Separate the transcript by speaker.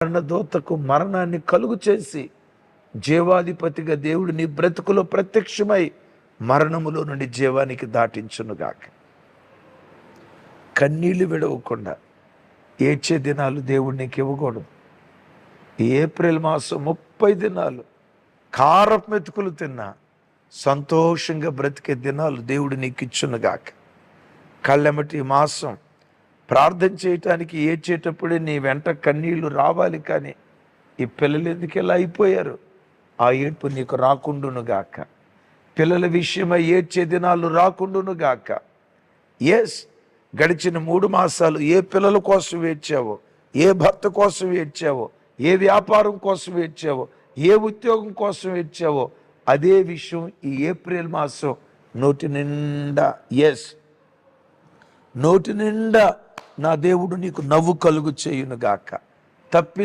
Speaker 1: మరణదూతకు మరణాన్ని కలుగు చేసి జీవాధిపతిగా దేవుడు నీ బ్రతుకులో ప్రత్యక్షమై మరణములో నుండి జీవానికి దాటించునుగాక కన్నీళ్ళు విడవకుండా ఏడ్చే దినాలు దేవుడు నీకు ఇవ్వకూడదు. ఏప్రిల్ మాసం ముప్పై దినాలు కారపు మెతుకులు తిన్నా సంతోషంగా బ్రతికే దినాలు దేవుడు నీకు ఇచ్చునుగాక కళ్ళెమటి మాసం ప్రార్థన చేయటానికి ఏడ్చేటప్పుడే నీ వెంట కన్నీళ్ళు రావాలి కానీ ఈ పిల్లలు ఎందుకు ఇలా అయిపోయారు? ఆ ఏడ్పు నీకు రాకుండును గాక. పిల్లల విషయమై ఏడ్చే దినాలు రాకుండును గాక. ఎస్ గడిచిన మూడు మాసాలు ఏ పిల్లల కోసం ఏడ్చావో? ఏ భర్త కోసం ఏడ్చావో? ఏ వ్యాపారం కోసం ఏడ్చావో? ఏ ఉద్యోగం కోసం ఏడ్చావో? అదే విషయం ఈ ఏప్రిల్ మాసం నోటి నిండా. ఎస్ నోటి నిండా నా దేవుడు నీకు నవ్వు కలుగు చేయును గాక తప్పి